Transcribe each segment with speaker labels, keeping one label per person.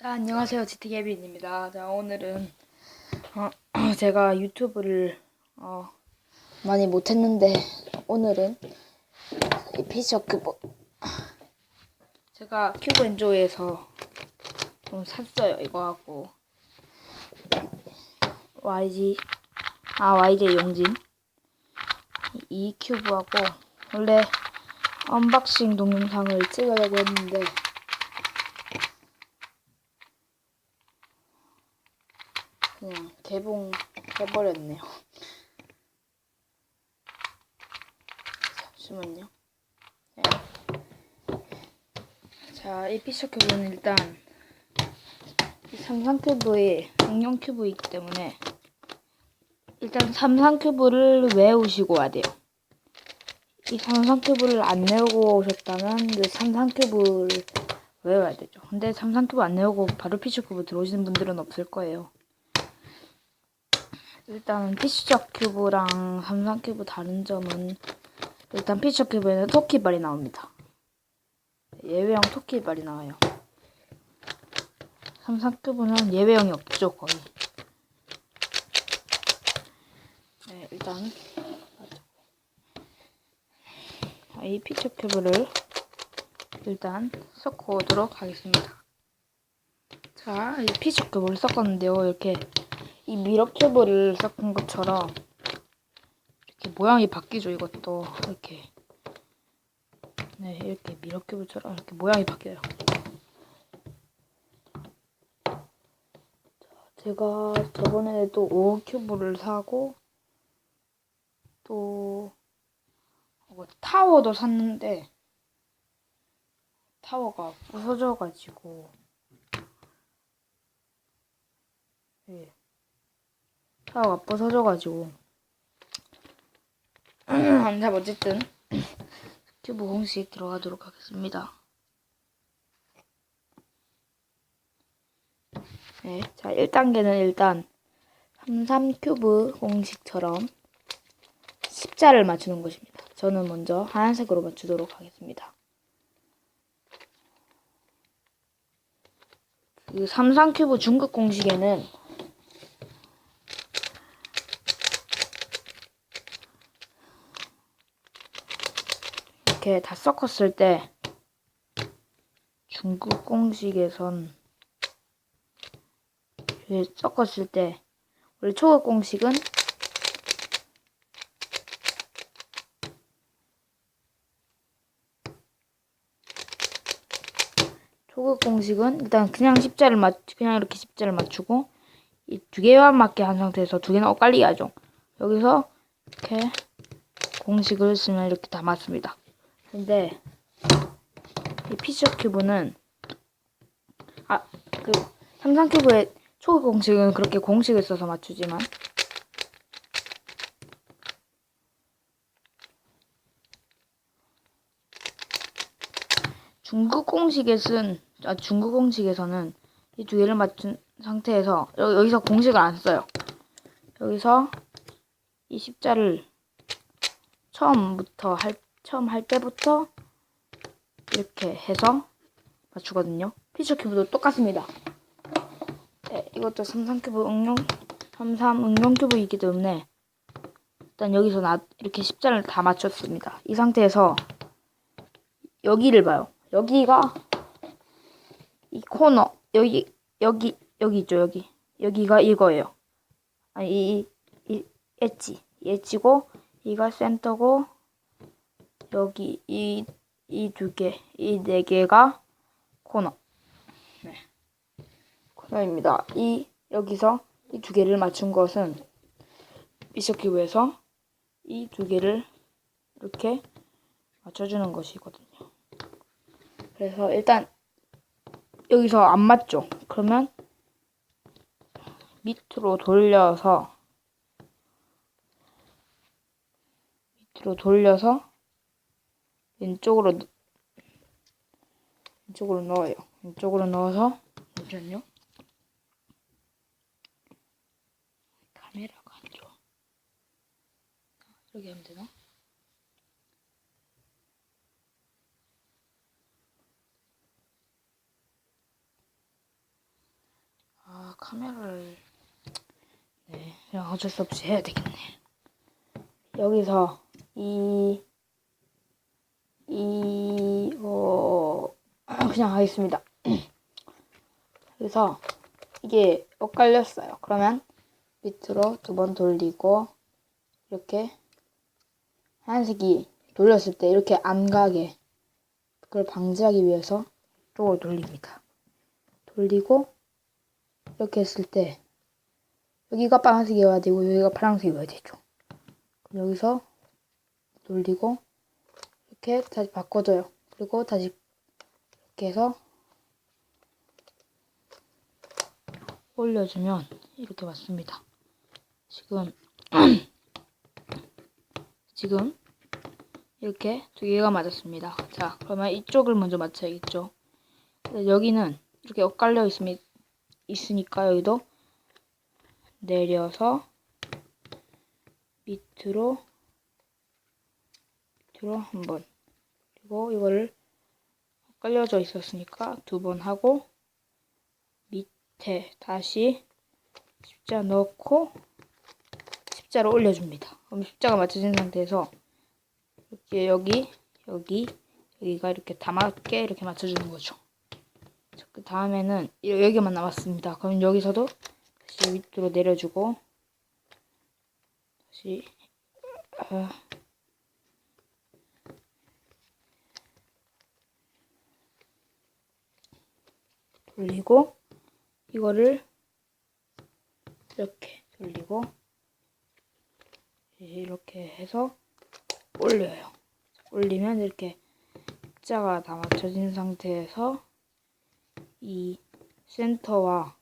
Speaker 1: 자, 안녕하세요. 지티개빈입니다. 자, 오늘은 어, 제가 유튜브를 어, 많이 못했는데 오늘은 이 피셔 큐브 제가 큐브 엔조이에서 좀 샀어요. 이거 하고 YG 아 YJ 용진 이 큐브하고 원래 언박싱 동영상을 찍으려고 했는데 그냥 개봉해버렸네요. 잠시만요. 네. 자, 이 피처 큐브는 일단 이 삼성 큐브의 응용 큐브이기 때문에 일단 삼성 큐브를 외우시고 와야 돼요. 이 삼성 큐브를 안 외우고 오셨다면 그 삼성 큐브를 외워야 되죠. 근데 삼성 큐브 안 외우고 바로 피처 큐브 들어오시는 분들은 없을 거예요. 일단 피처 큐브랑 삼성 큐브 다른 점은 일단 피처 큐브에는 토끼발이 나옵니다. 예외형 토끼발이 나와요. 삼성 큐브는 예외형이 없죠 거의. 네 일단 이 피처 큐브를 일단 섞어 오도록 하겠습니다. 자, 이 피처 큐브를 섞었는데요. 이렇게 이 미러 큐브를 섞은 것처럼 이렇게 모양이 바뀌죠. 이것도 이렇게 네 이렇게 미러 큐브처럼 이렇게 모양이 바뀌어요. 자, 제가 저번에도 5 큐브를 사고 또 어, 타워도 샀는데 타워가 부서져가지고 예. 타워가 부서져가지고 자 어쨌든 큐브 공식 들어가도록 하겠습니다. 네, 자 1단계는 일단 33 큐브 공식처럼 십자를 맞추는 것입니다. 저는 먼저 하얀색으로 맞추도록 하겠습니다. 그 삼상 큐브 중급 공식에는 이렇게 다 섞었을 때 중급 공식에선 이렇게 섞었을 때 원래 초급 공식은 초급 공식은 일단 그냥 십자를 맞 그냥 이렇게 십자를 맞추고 이 두 개만 맞게 한 상태에서 두 개는 엇갈리게 하죠. 여기서 이렇게 공식을 쓰면 이렇게 다 맞습니다. 근데 이 피처 큐브는 아 그 삼성 큐브의 초급 공식은 그렇게 공식을 써서 맞추지만 중급 공식에 쓴 아, 중급 공식에서는 이 두 개를 맞춘 상태에서 여, 여기 서 공식을 안 써요. 여기서 이 십자를 처음부터 할 처음 할 때부터 이렇게 해서 맞추거든요. 피처 큐브도 똑같습니다. 네, 이것도 삼삼 큐브 응용 삼삼 응용 큐브이기 때문에 일단 여기서 나 이렇게 십자를 다 맞췄습니다. 이 상태에서 여기를 봐요. 여기가 이 코너 여기 여기 여기 있죠 여기 여기가 이거예요. 아니 이, 이 엣지 엣지고 이가 센터고 여기 이 이 두 개, 이 네 개가 코너. 네. 코너입니다. 이 여기서 이 두 개를 맞춘 것은 비숍 큐브에서 이 두 개를 이렇게 맞춰주는 것이거든요. 그래서 일단 여기서 안 맞죠? 그러면 밑으로 돌려서 밑으로 돌려서 왼쪽으로 왼쪽으로 넣어요. 왼쪽으로 넣어서 잠시만요. 카메라가 안 좋아. 저기 하면 되나? 카메라를 네 그냥 어쩔 수 없이 해야 되겠네. 여기서 이 이거 그냥 하겠습니다. 그래서 이게 엇갈렸어요. 그러면 밑으로 두 번 돌리고 이렇게 하얀색이 돌렸을 때 이렇게 안 가게 그걸 방지하기 위해서 이쪽으로 돌립니다. 돌리고 이렇게 했을 때 여기가 빨간색이어야 되고 여기가 파란색이어야 되죠. 그럼 여기서 돌리고 이렇게 다시 바꿔줘요. 그리고 다시 이렇게 해서 올려주면 이렇게 맞습니다. 지금 지금 이렇게 두 개가 맞았습니다. 자, 그러면 이쪽을 먼저 맞춰야겠죠. 근데 여기는 이렇게 엇갈려 있으니, 있으니까 여기도 내려서 밑으로 밑으로 한 번. 그리고 이거를 엇갈려져 있었으니까 두 번 하고 밑에 다시 십자 넣고 십자로 올려줍니다. 그럼 십자가 맞춰진 상태에서 이렇게 여기 여기 여기가 이렇게 다 맞게 이렇게 맞춰주는 거죠. 자, 그 다음에는 이- 여기만 남았습니다. 그럼 여기서도 다시 밑으로 내려주고 다시 아, 돌리고 이거를 이렇게 돌리고 이렇게 해서 올려요. 올리면 이렇게 십자가 다 맞춰진 상태에서 이 센터와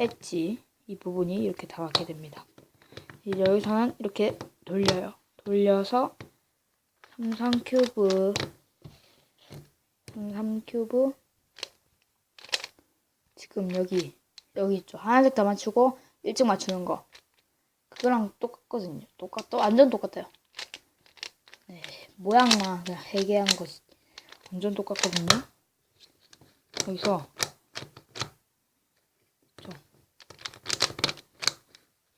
Speaker 1: 엣지 이 부분이 이렇게 다 맞게 됩니다. 이제 여기서는 이렇게 돌려요. 돌려서 삼삼 큐브 삼삼 큐브 지금 여기 여기 있죠. 하얀색 다 맞추고 일찍 맞추는 거 그거랑 똑같거든요. 똑같 완전 똑같아요. 네, 모양만 그냥 해계한 것이 완전 똑같거든요. 여기서 좀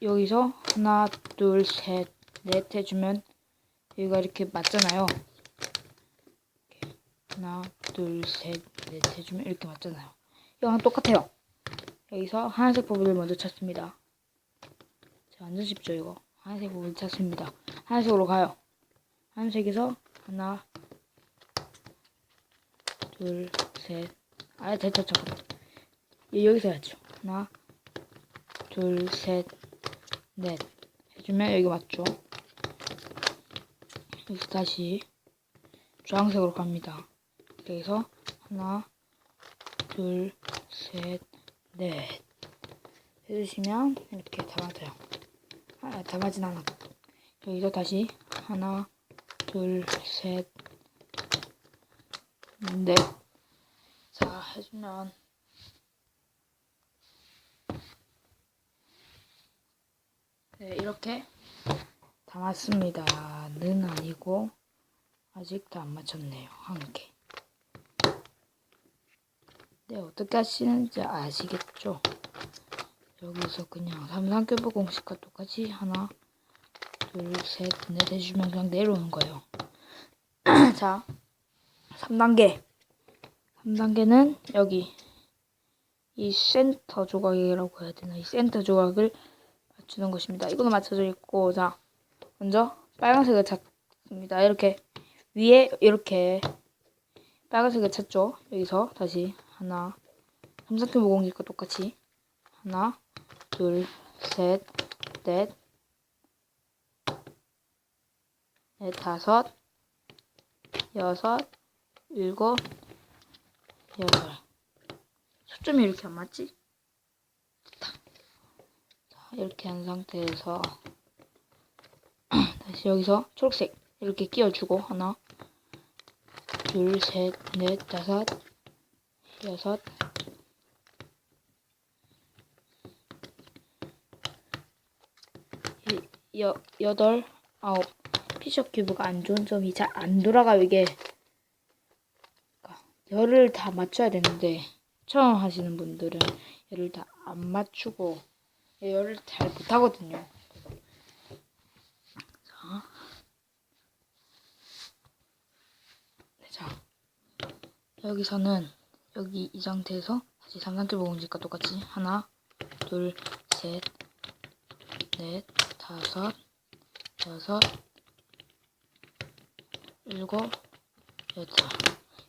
Speaker 1: 여기서 하나, 둘, 셋, 넷 해주면 여기가 이렇게 맞잖아요. 하나, 둘, 셋, 넷 해주면 이렇게 맞잖아요. 이거랑 똑같아요. 여기서 하얀색 부분을 먼저 찾습니다. 자, 완전 쉽죠 이거. 하얀색 부분 찾습니다. 하얀색으로 가요. 하얀색에서 하나, 둘, 셋. 아, 됐다, 잠깐. 여기서 해야죠. 하나, 둘, 셋, 넷. 해주면 여기 맞죠? 여기서 다시 주황색으로 갑니다. 여기서 하나, 둘, 셋, 넷. 해주시면 이렇게 다 맞아요. 아, 다 맞진 않아. 여기서 다시 하나, 둘, 셋, 넷. 자, 해주면 네, 이렇게 다 맞습니다. 는 아니고 아직 다안 맞췄네요. 한 개. 네, 어떻게 하시는지 아시겠죠? 여기서 그냥 삼삼교부 공식과 똑같이 하나, 둘, 셋, 넷 해주면 그냥 내려오는 거예요. 자, 3단계. 3단계는 여기 이 센터 조각이라고 해야 되나? 이 센터 조각을 맞추는 것입니다. 이거는 맞춰져 있고, 자, 먼저 빨간색을 찾습니다. 이렇게 위에 이렇게 빨간색을 찾죠. 여기서 다시 하나, 삼성큐브 공식과 똑같이 하나, 둘, 셋, 넷, 넷, 다섯, 여섯, 일곱, 여덟. 초점이 이렇게 안 맞지? 자, 이렇게 한 상태에서 다시 여기서 초록색 이렇게 끼워주고 하나, 둘, 셋, 넷, 다섯, 여섯, 이- 여, 여덟, 아홉. 피셔 큐브가 안 좋은 점이 잘 안 돌아가요, 이게. 그러니까 열을 다 맞춰야 되는데, 처음 하시는 분들은 얘를 다안 맞추고 얘를 잘 못하거든요. 자, 네, 자 여기서는 여기 이 상태에서 다시 삼각형 봉지과 똑같이 하나, 둘, 셋, 넷, 다섯, 여섯, 일곱, 여덟.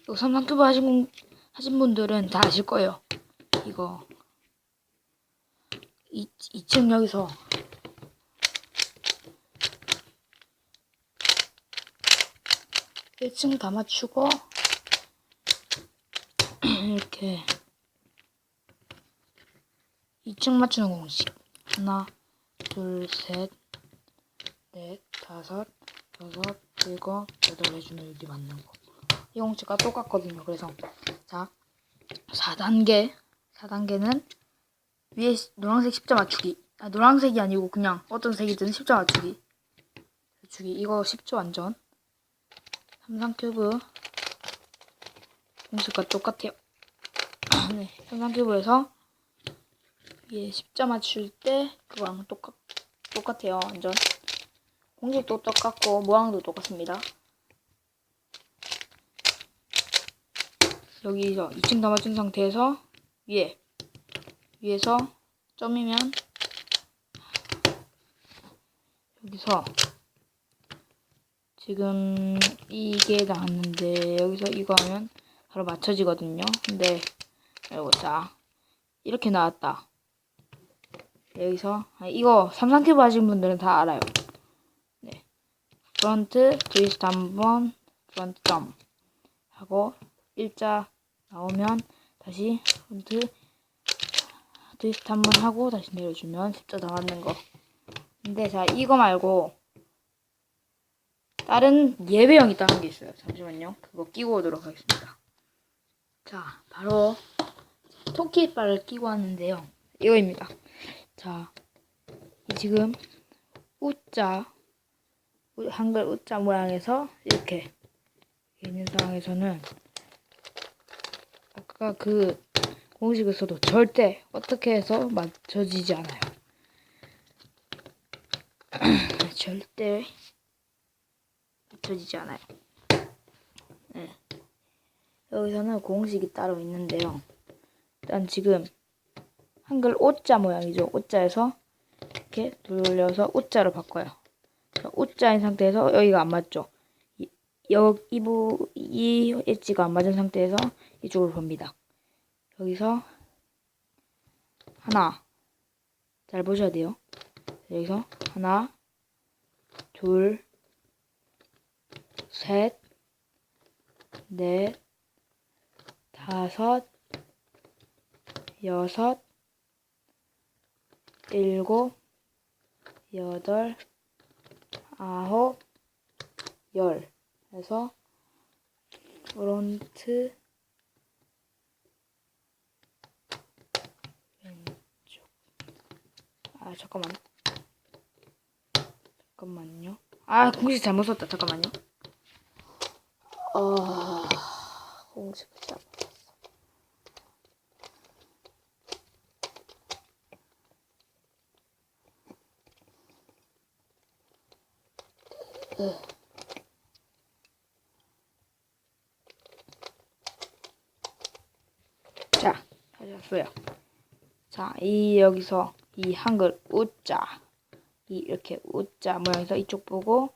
Speaker 1: 이거 삼각큐브 하신, 분- 하신 분들은 다 아실 거예요. 이거. 이, 2층 여기서. 일층다 맞추고, 이렇게. 2층 맞추는 공식. 하나, 둘, 셋, 넷, 다섯, 여섯, 일곱, 여덟 해주면 여기 맞는 거. 이 공식과 똑같거든요. 그래서 자 4단계 4단계는 위에 시- 노란색 십자 맞추기. 아 노란색이 아니고 그냥 어떤 색이든 십자 맞추기. 맞추기 이거 쉽죠 완전. 삼성 큐브 공식과 똑같아요. 네, 삼성 큐브에서 위에 십자 맞출 때 그거랑 똑같 똑같아요 완전. 공식도 똑같고 모양도 똑같습니다. 여기서 2층 다 맞춘 상태에서 위에 위에서 점이면 여기서 지금 이게 나왔는데 여기서 이거 하면 바로 맞춰지거든요. 근데 이거 자 이렇게 나왔다. 여기서 아, 이거 삼성 큐브 하신 분들은 다 알아요. 네. 프런트 트위스트 한번 프런트 점 하고 일자 나오면 다시 프런트 트위스트 한 번 하고 다시 내려주면 십자 다 맞는 거. 근데 자 이거 말고 다른 예배형이 다른 게 있어요. 잠시만요. 그거 끼고 오도록 하겠습니다. 자 바로 토끼 이빨을 끼고 왔는데요. 이거입니다. 자이 지금 우자 우- 한글 우자 모양에서 이렇게 있는 상황에서는 아까 그 공식에서도 절대 어떻게 해서 맞춰지지 않아요. 절대 맞춰지지 않아요. 네. 여기서는 공식이 따로 있는데요. 일단 지금 한글 오자 모양이죠. 오자에서 이렇게 돌려서 오자로 바꿔요. 자, 오자인 상태에서 여기가 안 맞죠. 이, 여, 이, 부, 이 엣지가 안 맞은 상태에서 이쪽으로 봅니다. 여기서 하나 잘 보셔야 돼요. 여기서 하나 둘 셋, 넷, 다섯, 여섯, 일곱, 여덟, 아홉, 열. 해서 프론트 왼쪽. 아 잠깐만. 잠깐만요. 아 공식 잘못 썼다. 잠깐만요. 아 공식 잘 못 썼어 자, 왔어요. 자, 이 여기서 이 한글 우자. 이 이렇게 우자 모양에서 이쪽 보고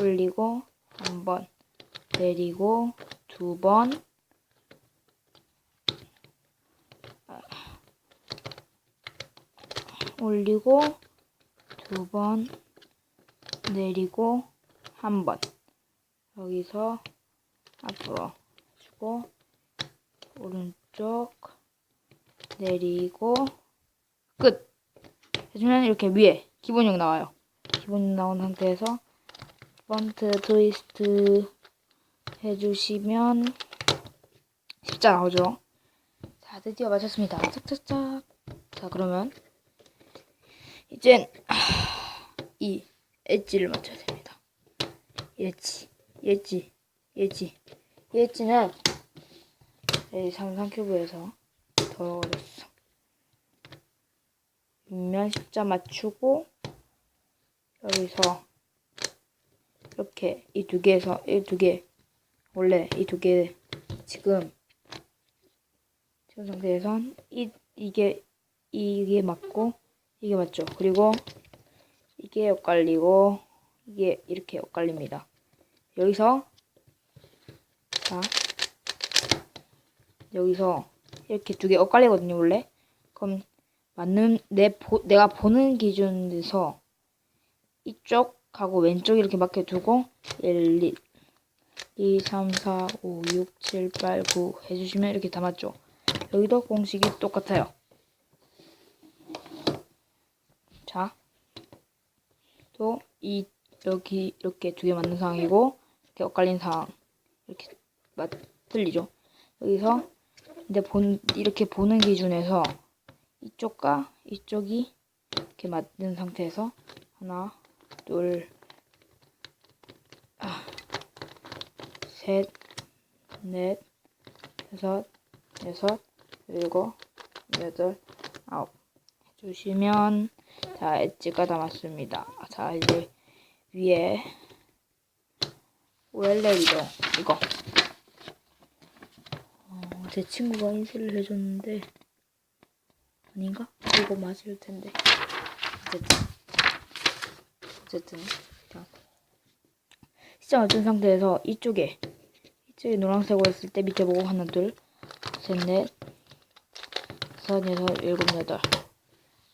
Speaker 1: 올리고 한 번 내리고 두 번. 아, 올리고 두 번 내리고 한 번. 여기서 앞으로 주고 오른쪽 내리고 끝. 해주면 이렇게 위에 기본형 나와요. 기본형 나온 상태에서 프런트 트위스트 해주시면 십자 나오죠. 자 드디어 맞췄습니다. 짝짝짝 자 그러면 이젠 이 엣지를 맞춰야 됩니다 엣지 엣지 이 엣지는 이 삼성 큐브에서 더러워졌어. 윗면 십자 맞추고 여기서 이렇게 이 두 개에서 이 두 개 원래 이 두 개 지금 지금 상태에선 이 이게 이게 맞고 이게 맞죠. 그리고 이게 엇갈리고 이게 이렇게 엇갈립니다. 여기서 자 여기서 이렇게 두 개 엇갈리거든요 원래. 그럼 맞는 내 보, 내가 보는 기준에서 이쪽하고 왼쪽 이렇게 맞게 두고 1, 2, 2, 3, 4, 5, 6, 7, 8, 9 해주시면 이렇게 다 맞죠. 여기도 공식이 똑같아요. 자, 또 이 여기 이렇게 두 개 맞는 상황이고 이렇게 엇갈린 상황 이렇게 맞 틀리죠. 여기서 근데 본 이렇게 보는 기준에서 이쪽과 이쪽이 이렇게 맞는 상태에서 하나, 둘, 아, 셋, 넷, 다섯, 여섯, 일곱, 여덟, 아홉 해주시면 자 엣지가 다 맞습니다. 자 이제 위에 OLL이죠 이거. 어, 제 친구가 인쇄를 해줬는데 아닌가? 이거 맞을 텐데. 어쨌든. 어쨌든 자. 시작 맞춘 상태에서 이쪽에 이쪽에 노란색으로 했을 때 밑에 보고 하나 둘셋넷 다섯 여섯 일곱 여덟.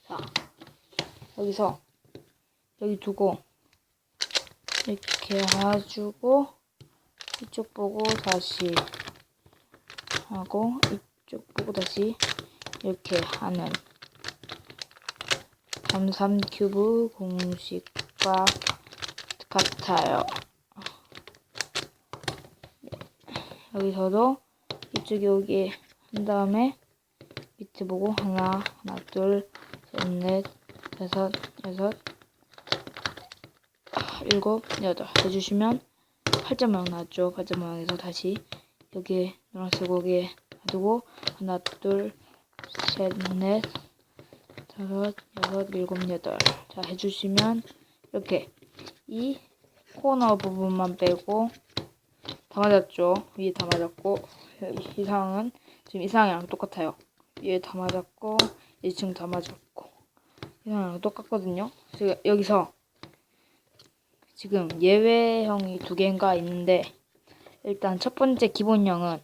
Speaker 1: 자 여기서 여기 두고 이렇게 해주고 이쪽 보고 다시 하고 이쪽 보고 다시 이렇게 하는 삼삼 큐브 공식과 같아요. 네. 여기서도 이쪽에 오게 한 다음에 밑에 보고 하나, 하나, 둘, 셋, 넷, 다섯, 여섯, 일곱, 여덟 해주시면 팔자 모양 나왔죠. 팔자 모양에서 다시 여기에 노란색 오게 놔두고 하나, 둘, 셋, 넷, 다섯, 여섯, 일곱, 여덟 자 해주시면 이렇게 이 코너 부분만 빼고 다 맞았죠. 위에 다 맞았고 이 상황은 지금 이 상황이랑 똑같아요. 위에 다 맞았고 1층 다 맞았고 이 상황이랑 똑같거든요. 지금 여기서 지금 예외형이 두 개인가 있는데 일단 첫 번째 기본형은